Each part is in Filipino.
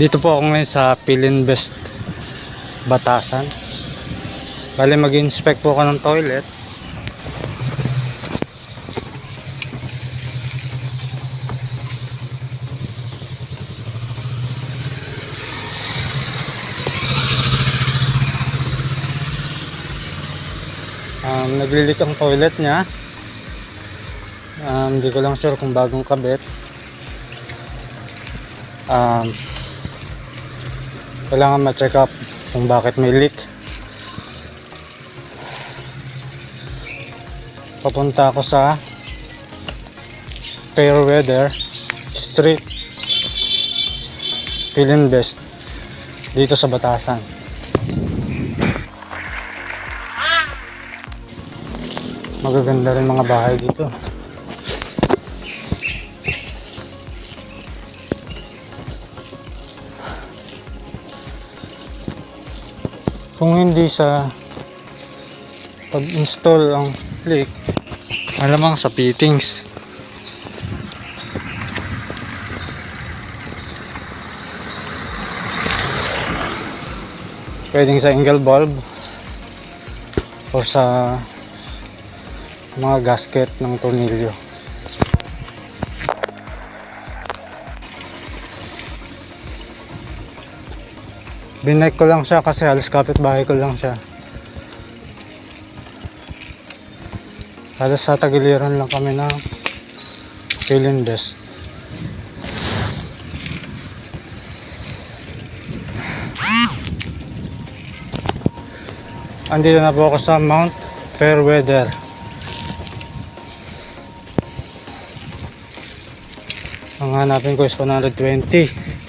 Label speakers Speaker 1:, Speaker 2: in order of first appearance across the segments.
Speaker 1: Dito po ako ngayon sa Pilinvest Batasan. Bali mag-inspect po ako ng toilet. Um, naglilik ang toilet niya. Um, hindi ko lang sure kung bagong kabit. Um, kailangan ma-check up kung bakit may leak. Papunta ako sa Fairweather Street Pilinvest dito sa Batasan. Magaganda rin mga bahay dito. Kung hindi sa pag-install ang click, malamang sa fittings. Pwedeng sa angle bulb o sa mga gasket ng tornilyo. Binek ko lang siya kasi halos kapitbahay ko lang siya. Halos sa tagiliran lang kami ng Feeling Best. Andito na po ako sa Mount Fairweather. Ang hanapin ko is 120.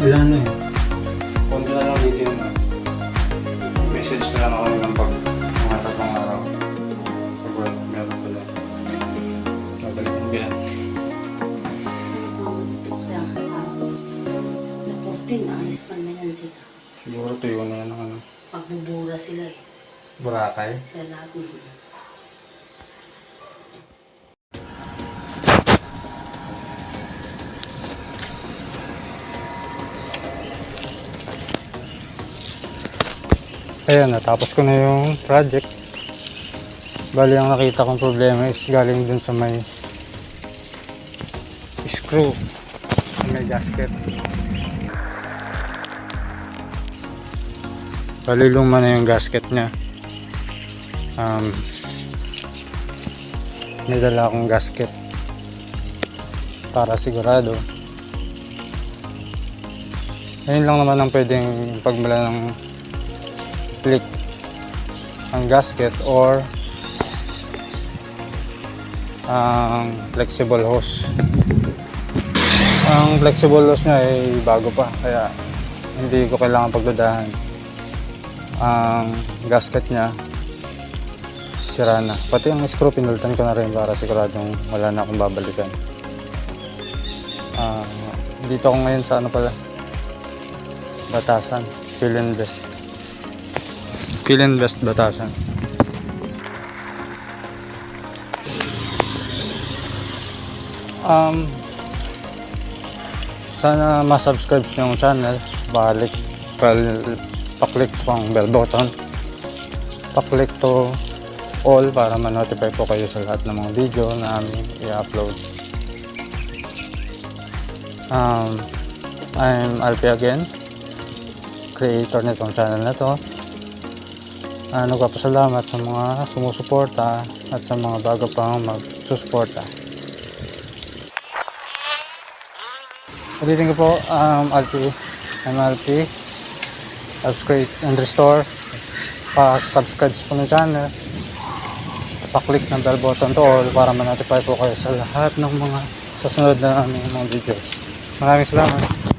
Speaker 1: Wala na eh. Punta na lang dito yun. Message na lang ako ng pag mga tatlong araw. Pag wala, meron pala. Babalik mo yan.
Speaker 2: Sa, ah, sa 14, alis pa na yan sila.
Speaker 1: Siguro tuyo na yan ng ano.
Speaker 2: Pagbubura sila eh.
Speaker 1: Boracay.
Speaker 2: Lalaki.
Speaker 1: Ayan, natapos ko na yung project. Bali, ang nakita kong problema is galing dun sa may screw. May gasket. Bali, luma na yung gasket niya. Um, may dala akong gasket para sigurado. Ayun lang naman ang pwedeng pagmula ng ang gasket or ang flexible hose. Ang flexible hose niya ay bago pa kaya hindi ko kailangan pagdudahan. Ang gasket niya sira na. Pati ang screw pinalitan ko na rin para siguradong wala na akong babalikan. Ah, dito ako ngayon sa ano pala Batasan, Fill Invest. Fill Invest Batasan. Um, sana ma-subscribe nyo yung channel. Balik, pal, paklik po ang bell button. Paklik to all para ma-notify po kayo sa lahat ng mga video na aming i-upload. Um, I'm Alfie again creator nitong channel na to. Uh, nagpapasalamat sa mga sumusuporta at sa mga bago pang magsusuporta. Ulitin ko po, um, Alpi, I'm Alpi. Subscribe and restore. Pa-subscribe po ng channel. Pa-click ng bell button to all para ma-notify po kayo sa lahat ng mga sasunod na aming mga videos. Maraming salamat.